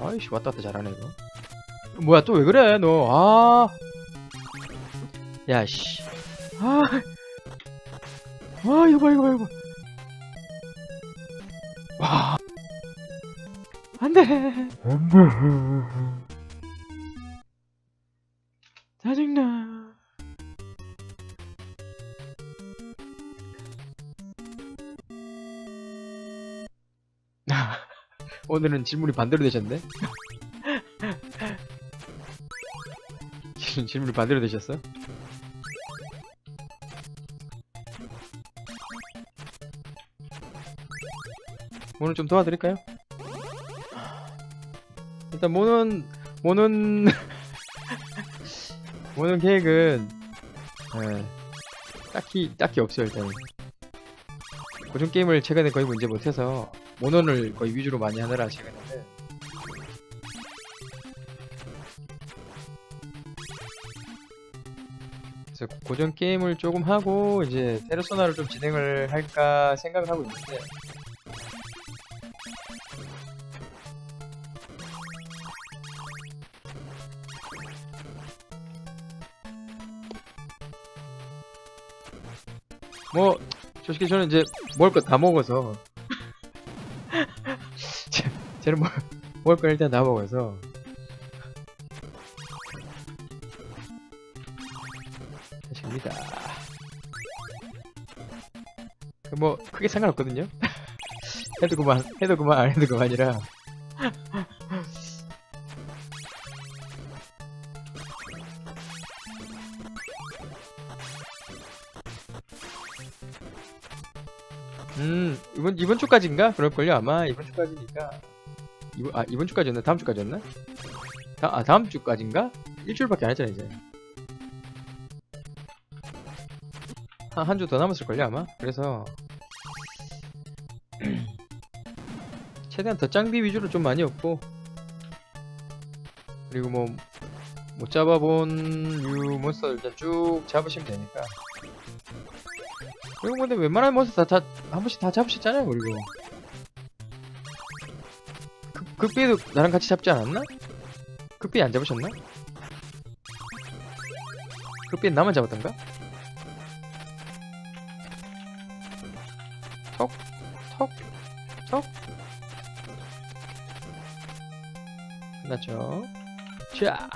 아이씨 왔다 갔다 잘하네 이거. 뭐야 또 왜 그래 너 아. 야씨. 아, 아 이거 봐 이거 봐 이거 봐. 와. 안돼. 짜증 오늘은 질문이 반대로 되셨네 질- 질문이 반대로 되셨어? 오늘 좀 도와드릴까요? 일단 모는 모는 모는 계획은 예, 딱히 딱히 없어요 일단 고전 게임을 최근에 거의 문제 못해서 모논을 거의 위주로 많이 하느라 최근에 그래서 고전 게임을 조금 하고 이제 페르소나를 좀 진행을 할까 생각을 하고 있는데. 뭐 솔직히 저는 이제 먹을 거 다 먹어서 제- 쟤는 뭐, 먹을 거 일단 다 먹어서. 하십니다. 그뭐 크게 상관없거든요. 해도 그만 해도 그만 안 해도 그만이라. 음 이번 이번 주까지인가? 그럴걸요 아마. 이번 주까지니까 이번 아 이번 주까지였나? 다음 주까지였나? 다, 아 다음 주까지인가? 일주일밖에 안 했잖아 이제. 한 한 주 더 남았을걸요 아마? 그래서. 최대한 더 짱비 위주로 좀 많이 없고. 그리고 뭐 못 잡아본 유 몬스터 일단 쭉 잡으시면 되니까. 그리고 근데 웬만한 몬스터 다, 다, 한 번씩 다 잡으셨잖아요, 그리고. 그, 극비도 나랑 같이 잡지 않았나? 극비 안 잡으셨나? 극비는 나만 잡았던가? 톡, 톡, 톡. 끝났죠? 자.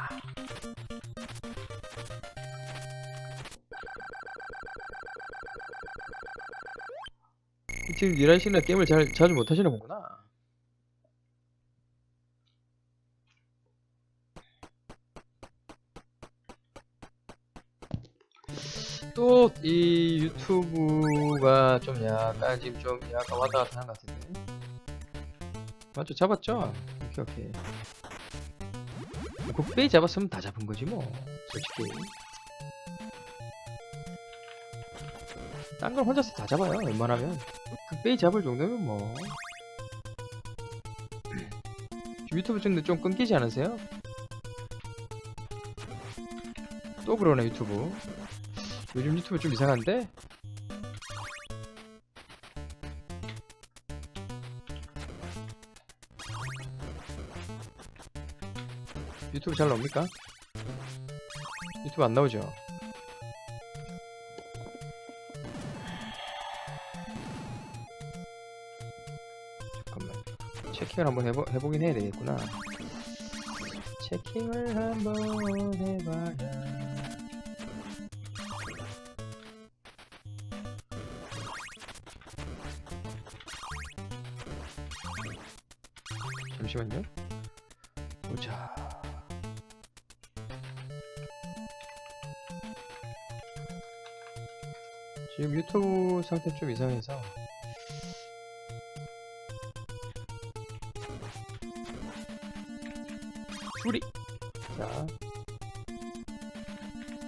지금 일하시는 게임을 잘 자주 못 하시는 거구나. 유튜브가 좀 약간 지금 좀 약간 왔다 갔다 하는 것 같은데. 맞죠? 잡았죠? 오케이 오케이. 국배이 잡았으면 다 잡은 거지 뭐. 솔직히. 딴건 혼자서 다 잡아요. 웬만하면. 극배이 잡을 정도면 뭐. 유튜브 찍는데 좀 끊기지 않으세요? 또 그러네 유튜브. 요즘 유튜브 좀 이상한데? 유튜브 잘 나옵니까? 유튜브 안 나오죠? 잠깐만 체킹을 한번 해보, 해보긴 해야 되겠구나 체킹을 한번 해봐야 잠시만요 지금 유튜브 상태 좀 이상해서. 수리. 자.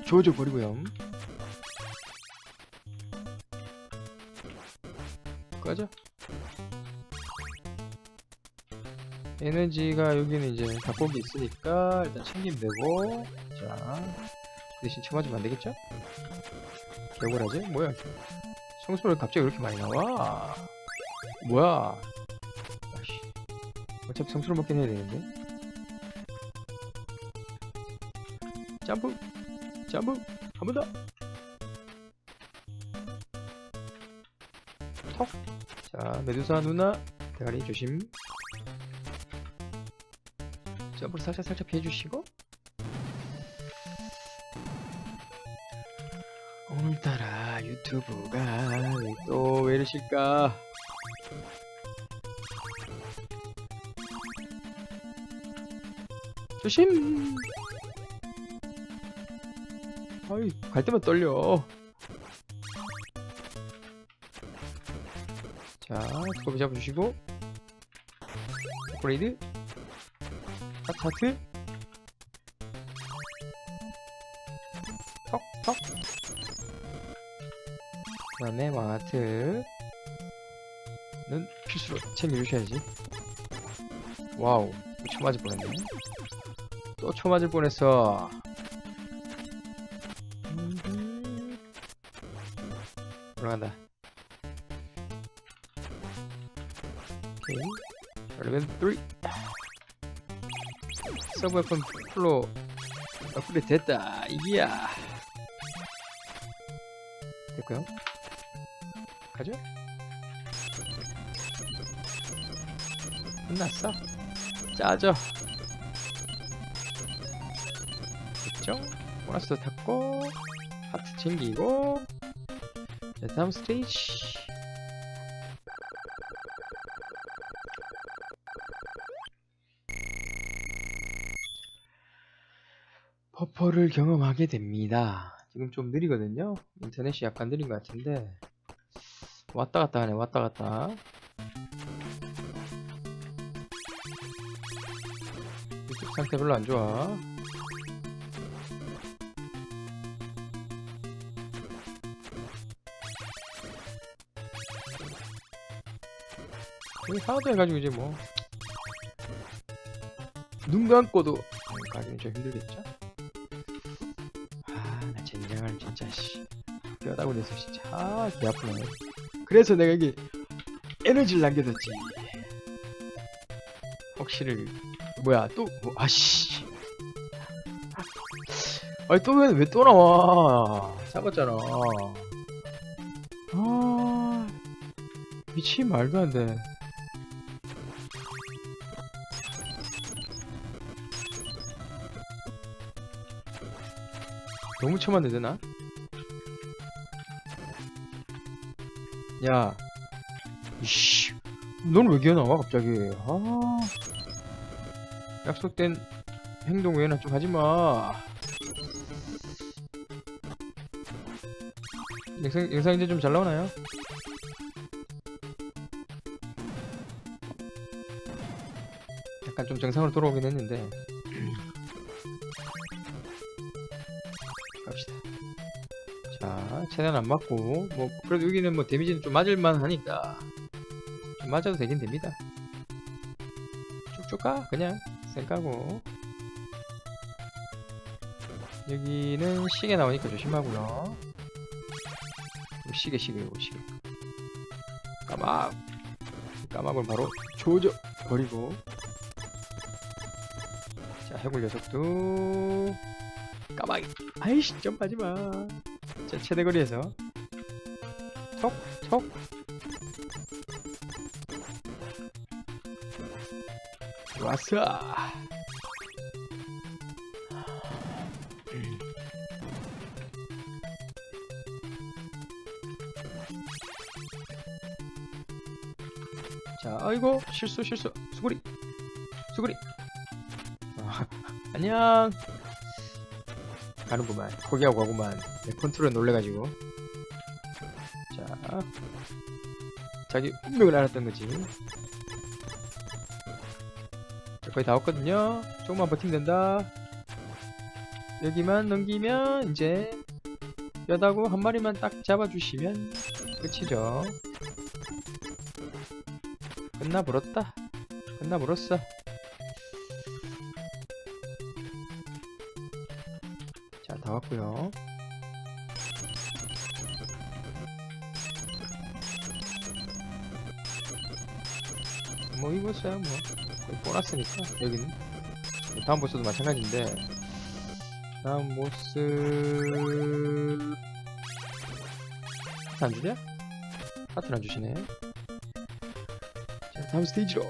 조져 버리고요. 꺼져 에너지가 여기는 이제 닭고기 있으니까 일단 챙기면 되고. 자 대신 쳐맞으면 안 되겠죠? 개구라지? 뭐야 청소를 갑자기 왜 이렇게 많이 나와 뭐야 아씨 어차피 성수를 먹긴 해야 되는데. 점프, 점프, 한번 더. 턱. 자, 메두사 누나 대가리 조심. 점프를 살짝 살짝 피해주시고. 오늘따라 유튜브가 또 왜 이러실까? 조심! 아이, 갈 때만 떨려. 자, 두꺼비 잡아주시고. 업그레이드. 하트, 하트. 그 다음에 와트는 필수로 챙겨주셔야지. 와우, 쳐 맞을 뻔했네. 또쳐 맞을 뻔했어. 올라간다. 오케이. 자, 레벨 3. 서브 웨폰 풀로 업그레이드 됐다. 이기야. 됐고요. 가죠? 끝났어. 짜죠. 됐죠? 보너스도 탔고 하트 챙기고 자 다음 스테이지 퍼퍼를 경험하게 됩니다. 지금 좀 느리거든요. 인터넷이 약간 느린 것 같은데 왔다 갔다 하네 왔다 갔다. 유튜브 상태 별로 안 좋아. 여기 하나도 해가지고 이제 뭐. 눈 감고도 가기는 좀 힘들겠죠? 아나 젠장을 진짜 씨. 뼈다고 돼서 진짜 아귀 아프네 그래서 내가 이게 에너지를 남겨뒀지. 혹시를 뭐야 또 뭐, 아씨. 아니 또 왜 왜 또 나와? 잡았잖아. 아 미친 말도 안 돼. 너무 쳐만 되나? 야, 이씨, 넌왜 기어나와 갑자기? 아, 약속된 행동 외에는 좀 하지 마. 영상 영상 이제 좀 잘 나오나요? 약간 좀 정상으로 돌아오긴 했는데. 최대한 안 맞고, 뭐, 그래도 여기는 뭐 데미지는 좀 맞을만 하니까, 좀 맞아도 되긴 됩니다. 쭉쭉 가, 그냥, 쌩까고. 여기는 시계 나오니까 조심하고요. 시계, 시계, 이거 시계. 까막! 까막을 바로 조져 버리고. 자, 해골 녀석도, 까마귀. 아이씨 점프하지마 자 최대 거리에서. 톡 톡. 왔어. 음. 자 아이고 실수 실수. 수구리. 수구리. 아, 안녕 가는구만. 포기하고 가구만. 내 컨트롤에 놀래가지고. 자. 자기 운명을 알았던 거지. 자, 거의 다 왔거든요. 조금만 버티면 된다. 여기만 넘기면 이제 뼈다구 한 마리만 딱 잡아주시면 끝이죠. 끝나버렸다. 끝나버렸어 왔고요. 뭐 이거어요 뭐. 보너스니까 여기는 다음 보스도 마찬가지인데 다음 보스 하트 안 주냐? 하트는 안 주시네 자 다음 스테이지로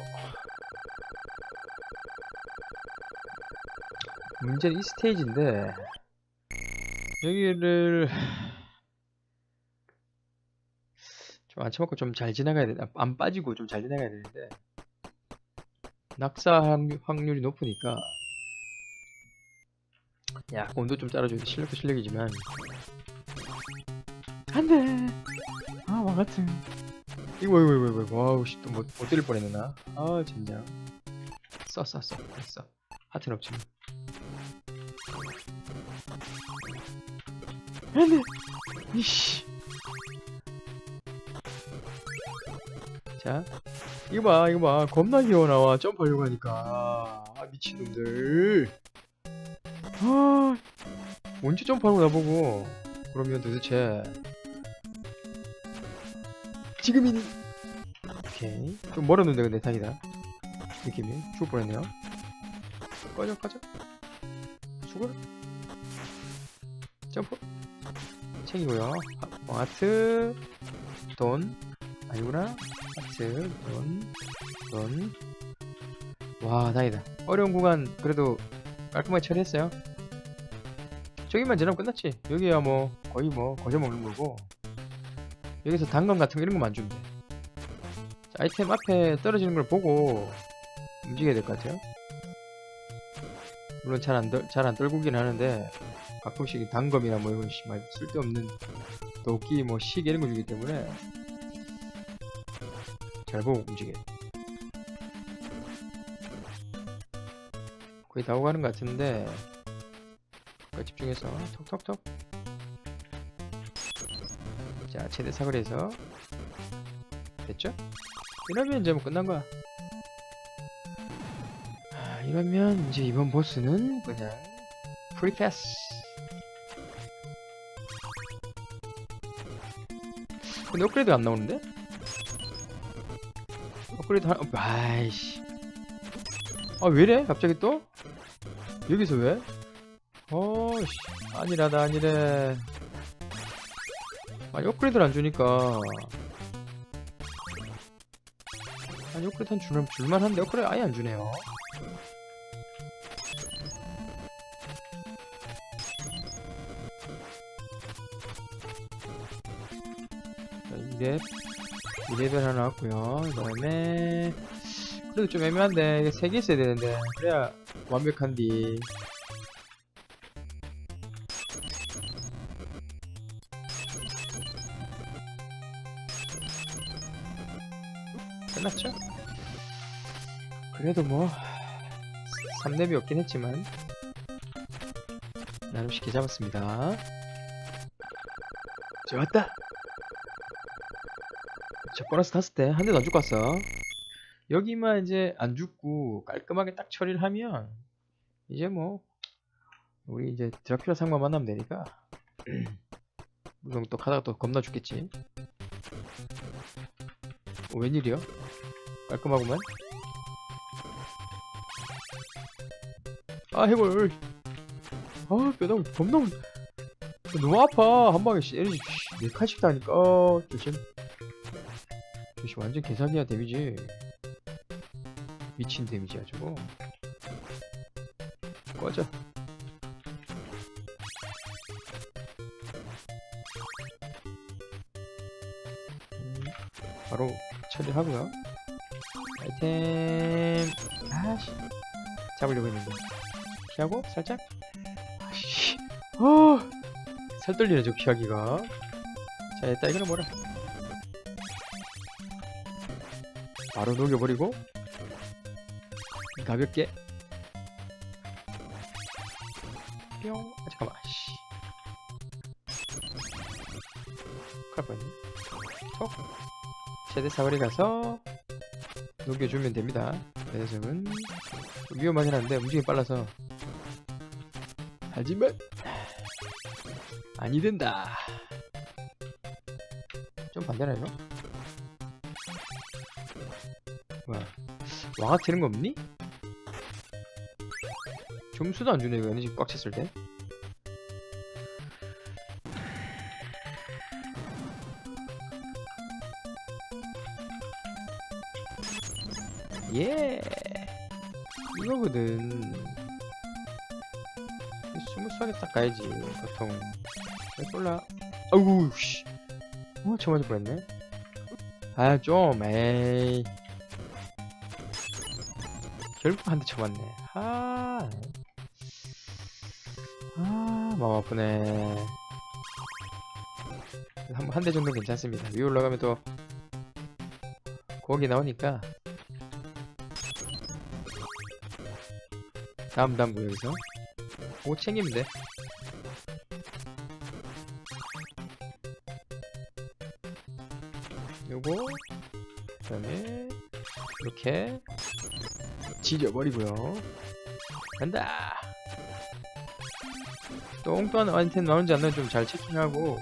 문제는 이 스테이지인데 여기를 좀 앉혀먹고 좀 잘 지나가야 돼. 안 빠지고 좀 잘 지나가야 되는데. 낙사 확률- 확률이 높으니까. 야 온도 좀 따라줘야 돼. 실력도 실력이지만. 안돼. 아 와같은. 이거 이거 이거 이거 와우 씨또못 못 때릴 뻔했네 나아 진짜. 써써써. 써 하트는 없지. 뭐. 안돼 이씨. 자 이거 봐 이거 봐. 겁나 귀여워 나와. 점프하려고 하니까. 아 미친놈들. 아 언제 점프하고 나보고. 그러면 도대체. 지금이니. 오케이. 좀 멀었는데 근데 다행이다. 느낌이. 죽을 뻔했네요. 꺼져 꺼져. 죽어 챙기고요. 하- 하트 돈 아니구나. 하트 돈 돈. 와 다행이다. 어려운 구간 그래도 깔끔하게 처리했어요. 저기만 지나면 끝났지. 여기야 뭐 거의 뭐 거저먹는 거고. 여기서 단검 같은 거 이런 거만 주면 돼. 자, 아이템 앞에 떨어지는 걸 보고 움직여야 될 것 같아요. 물론 잘안잘안 떨구긴 하는데 가끔씩 단검이나 뭐 이런 씨말 쓸데없는 도끼 뭐 시계 이런 거 주기 때문에 잘 보고 움직여. 거의 다 오가는 것 같은데 그거 집중해서 톡톡톡. 자 최대 사거리에서 됐죠? 이러면 이제 뭐 끝난 거야. 아, 이러면 이제 이번 보스는 그냥 프리패스. 근데 업그레이드 안 나오는데? 업그레이드 하... 아이씨 아 왜래? 갑자기 또? 여기서 왜? 어씨 아니라다 아니래 아니 업그레이드를 안 주니까 아니 업그레이드 한 줄, 줄만 한데 업그레이드 아예 안 주네요 자, 2렙 2렙을 하나 나왔고요. 그 다음에 그래도 좀 애매한데 이게 3개 있어야 되는데 그래야 완벽한디 끝났죠? 그래도 뭐 3렙이 없긴 했지만 나름 쉽게 잡았습니다. 좋았다 저 보너스 탔을 때 한 대도 안 죽고 왔어. 여기만 이제 안 죽고 깔끔하게 딱 처리를 하면 이제 뭐 우리 이제 드라큘라 상마 만나면 되니까. 물론 또 가다가 또 겁나 죽겠지. 어, 웬일이야? 깔끔하구만. 아 해골. 아 뼈다구 겁나 무- 너무 아파. 한 방에 씨 에너지 씨, 네 칸씩 다니까. 어, 조심 조심 완전 개사기야 데미지. 미친 데미지야 저거. 꺼져. 음, 바로 처리하고요. 아이템. 아씨. 잡으려고 했는데. 피하고 살짝. 아씨. 어살 떨리네 저 피하기가. 자 일단 이거는 뭐라 바로 녹여버리고 가볍게. 뿅. 아, 잠깐만. 씨. 뻔했네. 톡 최대 사거리 가서 녹여주면 됩니다. 좀 위험하긴 한데 움직임이 빨라서. 하지만 아니 된다. 좀 반대라 이 왕아 트는 거 없니? 점수도 안 주네 이거 에너지 꽉 찼을 때. 예! 이거거든. 스무스하게 딱 가야지 보통. 왜 쏠라? 아우 씨. 어, 저 맞을 뻔했네. 아 좀 에이 결국 한 대 쳐맞네. 아, 아 마음 아프네. 한대 정도 는 괜찮습니다. 위에 올라가면 또 거기 나오니까. 다음 다음 구역에서. 오 챙기면 돼. 요거 그다음에 이렇게 지져버리고요. 간다. 똥똥한 아이템 나오는지 안 나오는지 좀 잘 체킹하고.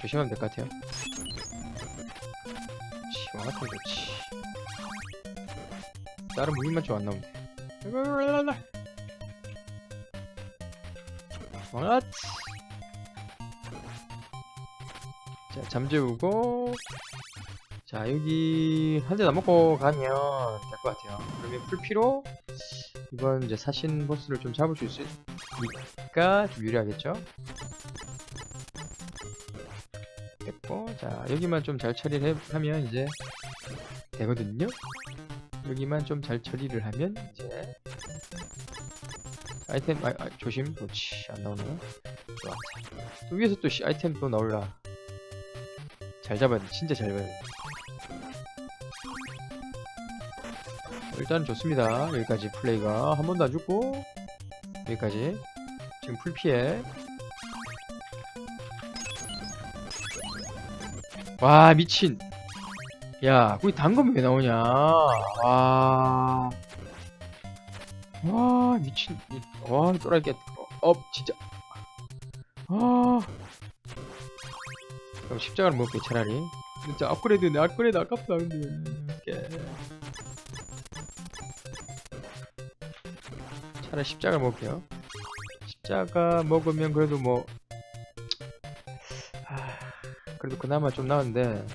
조심하면 될 것 같아요. 시원 같은 거 좋지. 다른 무기만 좀 안 나오면 돼 왓? 자 잠재우고 자 여기 한 대 남먹고 가면 될 것 같아요. 그러면 풀피로 이번 이제 사신 보스를 좀 잡을 수 있으니까 좀 유리하겠죠? 됐고 자 여기만 좀 잘 처리를 해- 하면 이제 되거든요? 여기만 좀 잘 처리를 하면 이제 아이템 아, 아, 조심. 그렇지 안 나오네. 좋아. 또 위에서 또 씨, 아이템 또 나올라 잘 잡아야 돼. 진짜 잘 잡아야 돼 일단 좋습니다. 여기까지 플레이가 한 번도 안 죽고 여기까지. 지금 풀피해. 와 미친. 야 거기 단검이 왜 나오냐? 와. 와 미친. 와 또라이게. 어 진짜. 아. 그럼 십자가를 먹을게 차라리. 진짜 업그레이드 내 업그레이드. 아깝다 근데 차라리 십자가 먹을게요. 십자가 먹으면 그래도 뭐 아, 그래도 그나마 좀 나은데.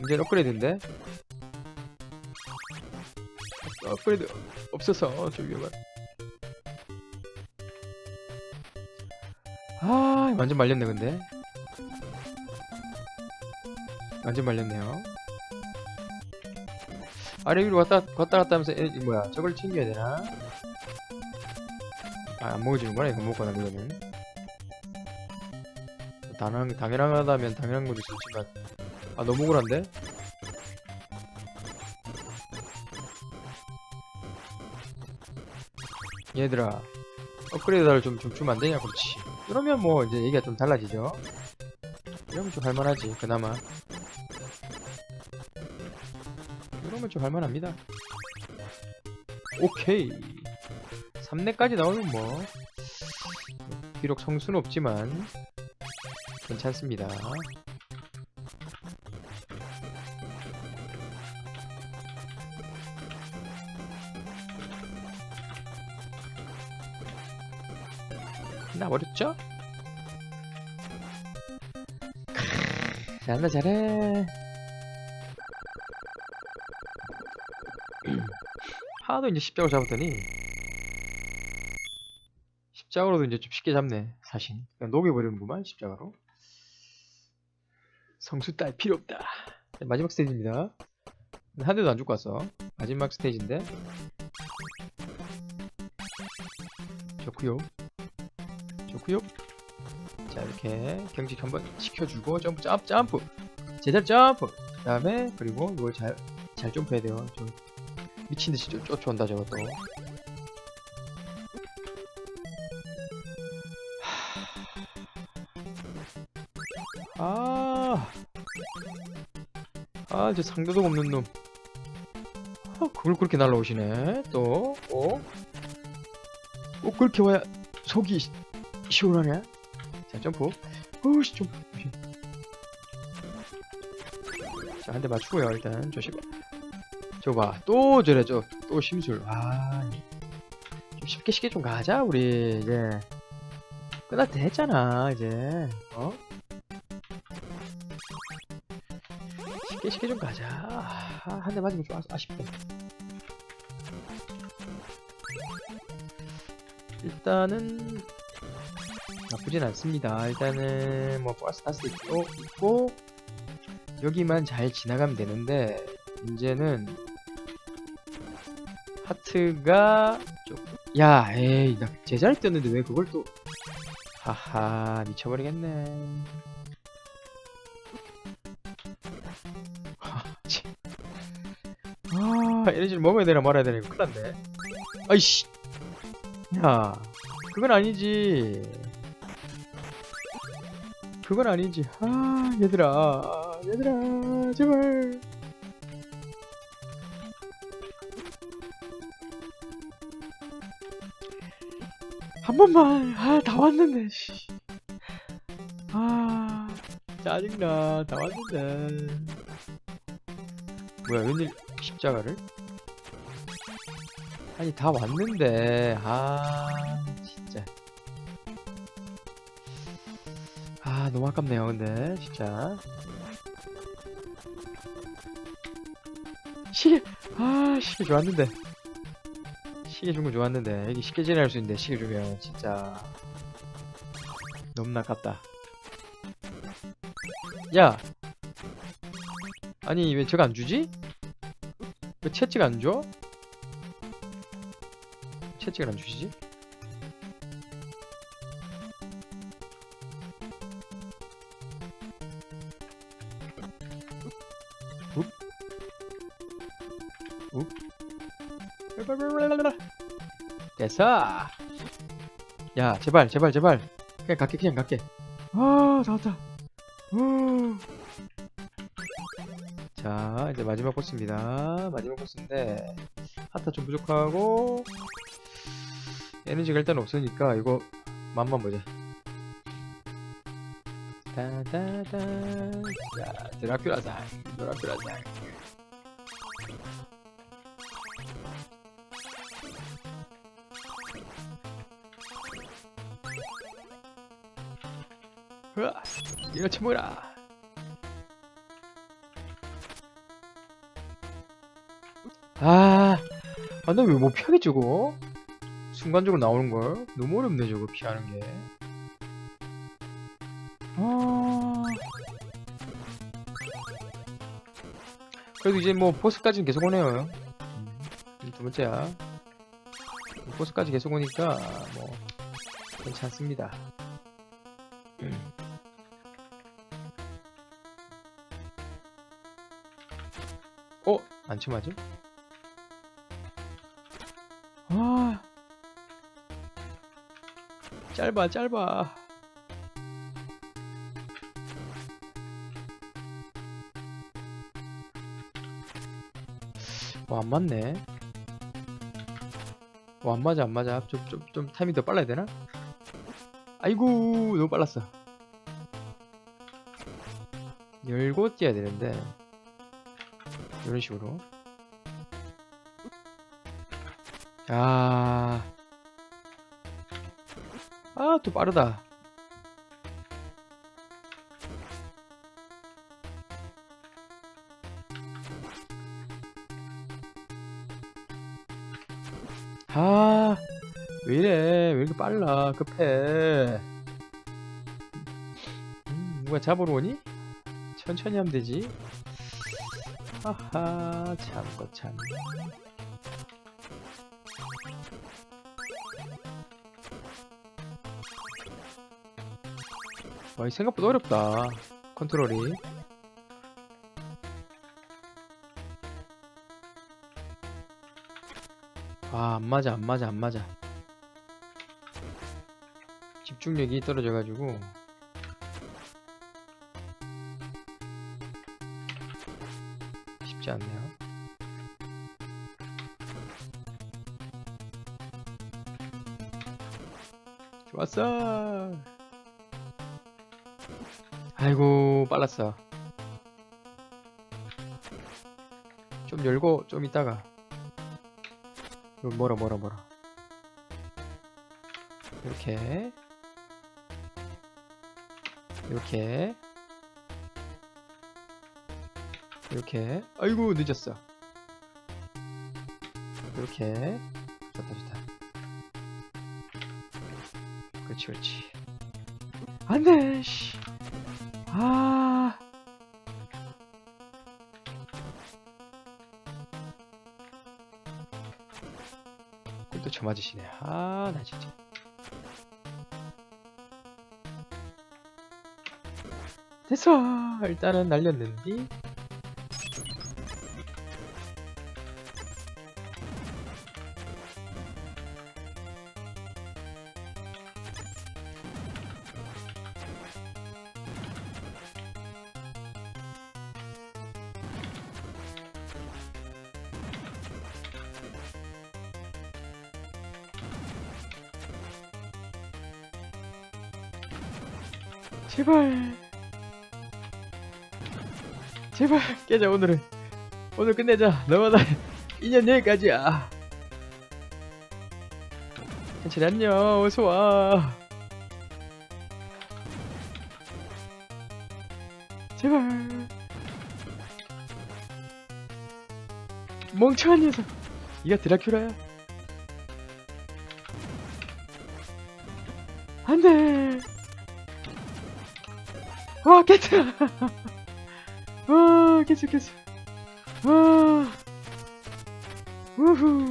문제는 업그레이드인데? 업그레이드 없어서 좀 위험한. 아 완전 말렸네 근데. 완전 말렸네요. 아래 위로 왔다 왔다 갔다 하면서 에, 이 뭐야 저걸 챙겨야 되나 아, 안 먹어주는구나 이거 먹고 나면 당연, 당연하다면 당연한 것도 있지만 아 너무 억울한데? 얘들아 업그레이드를 좀, 좀 주면 안 되냐 그렇지? 그러면 뭐 이제 얘기가 좀 달라지죠? 이러면 좀 할만하지 그나마. 이러면 좀 할만합니다. 오케이 3렙까지 나오면 뭐 비록 성수는 없지만 괜찮습니다 나버렸죠? 잘한다 잘해 하도 이제 십자로 잡았더니 십자가로도 이제 좀 쉽게 잡네 사실 그냥 녹여버리는구만 십자가로. 성수 딸 필요 없다. 자, 마지막 스테이지입니다. 한 대도 안 죽고 왔어. 마지막 스테이지인데. 좋구요. 좋구요. 자 이렇게 경직 한번 시켜주고 점프 점프 점프. 제자 점프. 그 다음에 그리고 이걸 잘, 잘 점프해야 돼요. 좀 미친듯이 쫓- 쫓아온다 저것도 아, 저 상대도 없는 놈. 아, 그걸 그렇게 날라오시네. 또, 어? 꼭 그렇게 와야 속이 시- 시원하냐? 자, 점프. 어우씨, 좀. 자, 한 대 맞추고요, 일단. 조심. 저봐, 또 저래, 저, 또 심술. 아, 좀 쉽게 쉽게 좀 가자, 우리, 이제. 때 했잖아, 이제. 어? 쉽게 좀 가자. 아, 한 대 맞으면 좀 아, 아쉽다. 일단은, 나쁘진 않습니다. 일단은, 뭐, 버스 타스 있고, 있고, 여기만 잘 지나가면 되는데 문제는 하트가 좀... 야 에이 나 제자리 떴는데 왜 그걸 또 하하 미쳐버리겠네 에너지를 먹어야 되나 말아야 되나 이거 큰일 났네. 아이씨. 야 그건 아니지. 그건 아니지. 아 얘들아. 얘들아 제발. 한 번만. 아 다 왔는데 씨. 아 짜증나. 다 왔는데. 뭐야 웬일 십자가를? 아니 다 왔는데. 아 진짜. 아 너무 아깝네요 근데. 진짜. 시계 아 시계 좋았는데. 시계 준 거 좋았는데. 여기 쉽게 지나갈 수 있는데 시계 주면 진짜. 너무 아깝다. 야! 아니 왜 저거 안 주지? 왜 채찍 안 줘? 채찍을 안 주시지? 됐어. 야, 제발, 제발, 제발. 그냥 갈게, 그냥 갈게. 아, 다 왔다. 후. 자, 이제 마지막 코스입니다. 마지막 코스인데 하타 좀 부족하고 에너지가 일단 없으니까 이거 맛만 보자. 따다다. 자, 드라큘라상, 드라큘라상. 으아, 이거 쳐먹어라. 아, 나 왜 못 피하게 저거? 순간적으로 나오는 걸 너무 어렵네 저거 피하는 게. 아, 그래도 이제 뭐 보스까지는 계속 오네요. 음, 두 번째야. 보스까지 계속 오니까 뭐 괜찮습니다. 어? 안 치맞음? 짧아 짧아. 어, 안 맞네. 어, 안 맞아 안 맞아. 좀 좀 좀 타이밍 더 빨라야 되나? 아이고 너무 빨랐어. 열고 뛰어야 되는데 이런 식으로. 아, 아, 또 빠르다. 아, 왜 이래? 왜 이렇게 빨라? 급해. 음, 누가 잡으러 오니? 천천히 하면 되지. 하하, 참거 참. 와, 이 생각보다 어렵다. 컨트롤이. 아, 안 맞아, 안 맞아, 안 맞아. 집중력이 떨어져가지고. 쉽지 않네요. 좋았어. 아이고 빨랐어. 좀 열고 좀 있다가. 뭐라 뭐라 뭐라 이렇게. 이렇게. 이렇게. 아이고 늦었어. 이렇게. 좋다 좋다. 그렇지 그렇지. 안돼 씨. 아. 꿀도 저 맞으시네. 아 나 진짜. 됐어. 일단은 날렸는데 깨자 오늘은 오늘 끝내자. 나 인연 여기까지야. 괜찮 안녕. 어서와. 제발. 멍청한 녀석. 네가 드라큘라야? 안돼. 와 깼다 와 깼어 깼어. 와 우후.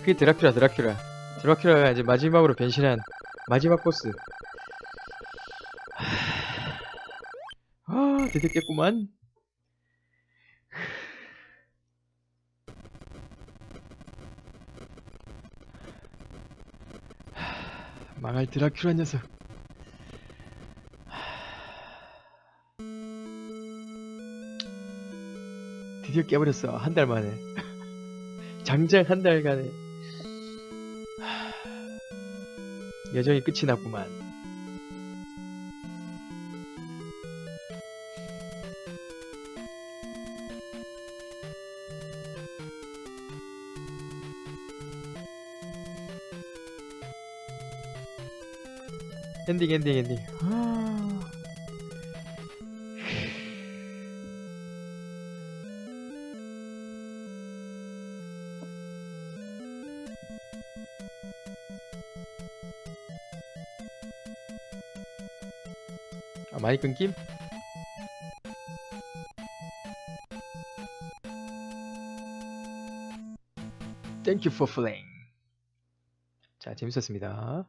그게 드라큘라 드라큘라. 드라큘라가 이제 마지막으로 변신한 마지막 보스. 아 드디어 깼구만. 망할 드라큘라 녀석 드디어 깨버렸어 한 달 만에. 장장 한 달간에. 여정이 끝이 났구만. 엔딩 엔딩 엔딩 많이 끊김? Thank you for playing. 자, 재밌었습니다.